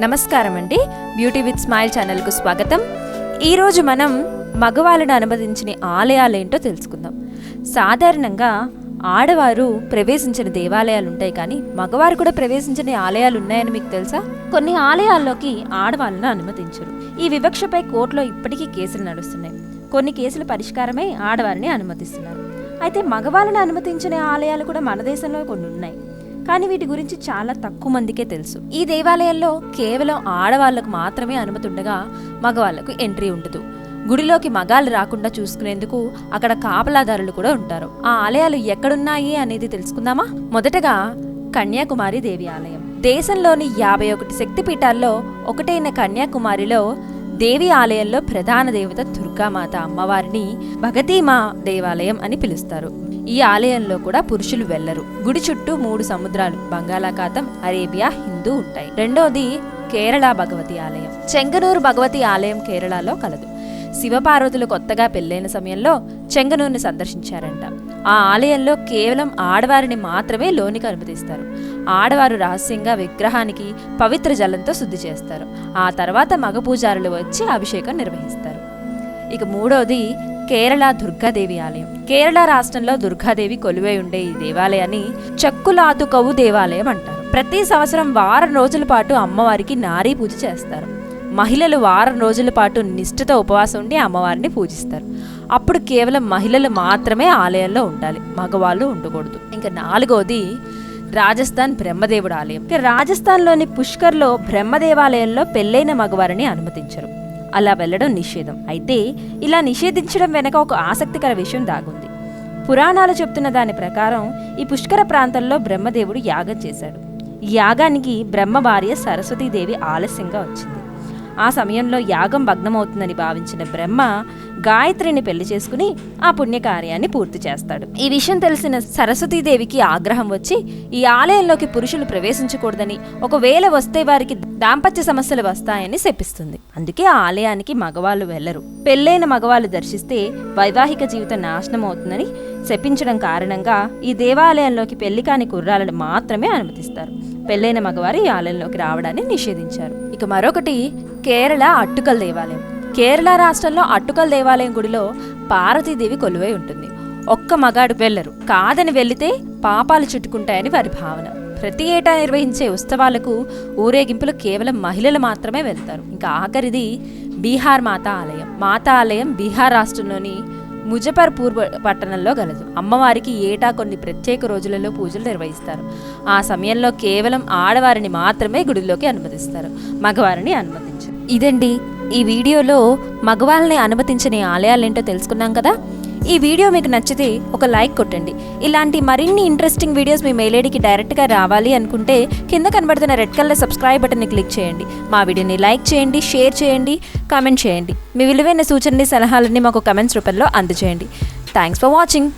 నమస్కారం అండి beauty with smile ఛానల్కు స్వాగతం. ఈరోజు మనం మగవాళ్ళను అనుమతించిన ఆలయాలేంటో తెలుసుకుందాం. సాధారణంగా ఆడవారు ప్రవేశించిన దేవాలయాలు ఉంటాయి కానీ మగవారు కూడా ప్రవేశించిన ఆలయాలు ఉన్నాయని మీకు తెలుసా? కొన్ని ఆలయాల్లోకి ఆడవాళ్ళను అనుమతించరు. ఈ వివక్షపై కోర్టులో ఇప్పటికీ కేసులు నడుస్తున్నాయి. కొన్ని కేసుల పరిష్కారమై ఆడవారిని అనుమతిస్తున్నారు. అయితే మగవాళ్ళని అనుమతించిన ఆలయాలు కూడా మన దేశంలో కొన్ని ఉన్నాయి. కానీ వీటి గురించి చాలా తక్కువ మందికే తెలుసు. ఈ దేవాలయంలో కేవలం ఆడవాళ్ళకు మాత్రమే అనుమతి ఉండగా మగవాళ్ళకు ఎంట్రీ ఉండదు. గుడిలోకి మగాళ్ళు రాకుండా చూసుకునేందుకు అక్కడ కాపలాదారులు కూడా ఉంటారు. ఆ ఆలయాలు ఎక్కడున్నాయి అనేది తెలుసుకుందామా? మొదటగా కన్యాకుమారి దేవి ఆలయం. దేశంలోని యాభై ఒకటి శక్తిపీఠాల్లో ఒకటైన కన్యాకుమారిలో దేవి ఆలయంలో ప్రధాన దేవత దుర్గామాత అమ్మవారిని భగతీమా దేవాలయం అని పిలుస్తారు. ఈ ఆలయంలో కూడా పురుషులు వెళ్ళరు గుడి చుట్టూ మూడు సముద్రాలు బంగాళాఖాతం అరేబియా హిందూ ఉంటాయి. రెండోది కేరళ భగవతి ఆలయం. చెంగనూరు భగవతి ఆలయం కేరళలో కలదు. శివపార్వతులు కొత్తగా పెళ్ళైన సమయంలో చెంగనూరుని సందర్శించారంట. ఆ ఆలయంలో కేవలం ఆడవారిని మాత్రమే లోనికి అనుమతిస్తారు. ఆడవారు రహస్యంగా విగ్రహానికి పవిత్ర జలంతో శుద్ధి చేస్తారు. ఆ తర్వాత మగ పూజారులు వచ్చి అభిషేకం నిర్వహిస్తారు. ఇక మూడవది కేరళ దుర్గాదేవి ఆలయం. కేరళ రాష్ట్రంలో దుర్గాదేవి కొలువై ఉండే ఈ దేవాలయాన్ని చక్కులాతుకవు దేవాలయం అంటారు. ప్రతి సంవత్సరం వారం రోజుల పాటు అమ్మవారికి నారీ పూజ చేస్తారు. మహిళలు వారం రోజుల పాటు నిష్ఠతో ఉపవాసం ఉండి అమ్మవారిని పూజిస్తారు. అప్పుడు కేవలం మహిళలు మాత్రమే ఆలయంలో ఉండాలి. మగవాళ్ళు ఉండకూడదు. ఇంకా నాలుగోది రాజస్థాన్ బ్రహ్మదేవుడు ఆలయం. రాజస్థాన్లోని పుష్కర్లో బ్రహ్మదేవాలయంలో పెళ్ళైన మగవారిని అనుమతించరు. అలా వెళ్ళడం నిషేధం. అయితే ఇలా నిషేధించడం వెనక ఒక ఆసక్తికర విషయం దాగుంది. పురాణాలు చెప్తున్న దాని ప్రకారం ఈ పుష్కర ప్రాంతంలో బ్రహ్మదేవుడు యాగం చేశాడు. ఈ యాగానికి బ్రహ్మ భార్య సరస్వతీదేవి ఆలస్యంగా వచ్చింది. ఆ సమయంలో యాగం భగ్నమవుతుందని భావించిన బ్రహ్మ గాయత్రిని పెళ్ళి చేసుకుని ఆ పుణ్యకార్యాన్ని పూర్తి చేస్తాడు. ఈ విషయం తెలిసిన సరస్వతీదేవికి ఆగ్రహం వచ్చి ఈ ఆలయంలోకి పురుషులు ప్రవేశించకూడదని ఒకవేళ వస్తే వారికి దాంపత్య సమస్యలు వస్తాయని శపిస్తుంది. అందుకే ఆ ఆలయానికి మగవాళ్ళు వెళ్ళరు పెళ్ళైన మగవాళ్ళు దర్శిస్తే వైవాహిక జీవితం నాశనం అవుతుందని శపించడం కారణంగా ఈ దేవాలయంలోకి పెళ్ళి కాని కుర్రాలను మాత్రమే అనుమతిస్తారు. పెళ్ళైన మగవారు ఈ ఆలయంలోకి రావడాన్ని నిషేధించారు. ఇక మరొకటి కేరళ అట్టుకల్ దేవాలయం. కేరళ రాష్ట్రంలో అట్టుకల్ దేవాలయం గుడిలో పార్వతీదేవి కొలువై ఉంటుంది. ఒక్క మగాడు వెళ్ళరు కాదని వెళ్ళితే పాపాలు చుట్టుకుంటాయని వారి భావన. ప్రతి ఏటా నిర్వహించే ఉత్సవాలకు ఊరేగింపులు కేవలం మహిళలు మాత్రమే వెళ్తారు. ఇంకా ఆఖరిది బీహార్ మాతా ఆలయం. మాతా ఆలయం బీహార్ రాష్ట్రంలోని ముజఫర్పూర్ పట్టణంలో గలదు. అమ్మవారికి ఏటా కొన్ని ప్రత్యేక రోజులలో పూజలు నిర్వహిస్తారు. ఆ సమయంలో కేవలం ఆడవారిని మాత్రమే గుడిలోకి అనుమతిస్తారు. మగవారిని అనుమతించారు. ఇదండి ఈ వీడియోలో మగవాళ్ళని అనుమతించని ఆలయాలేంటో తెలుసుకున్నాం కదా? ఈ వీడియో మీకు నచ్చితే ఒక లైక్ కొట్టండి. ఇలాంటి మరిన్ని ఇంట్రెస్టింగ్ వీడియోస్ మీ మెయిలేడికి డైరెక్ట్గా రావాలి అనుకుంటే కింద కనబడుతున్న రెడ్ కలర్ సబ్స్క్రైబ్ బటన్ని క్లిక్ చేయండి. మా వీడియోని లైక్ చేయండి షేర్ చేయండి కామెంట్ చేయండి. మీ విలువైన సూచనని సలహాలని మాకు కమెంట్స్ రూపంలో అందజేయండి. Thanks for watching.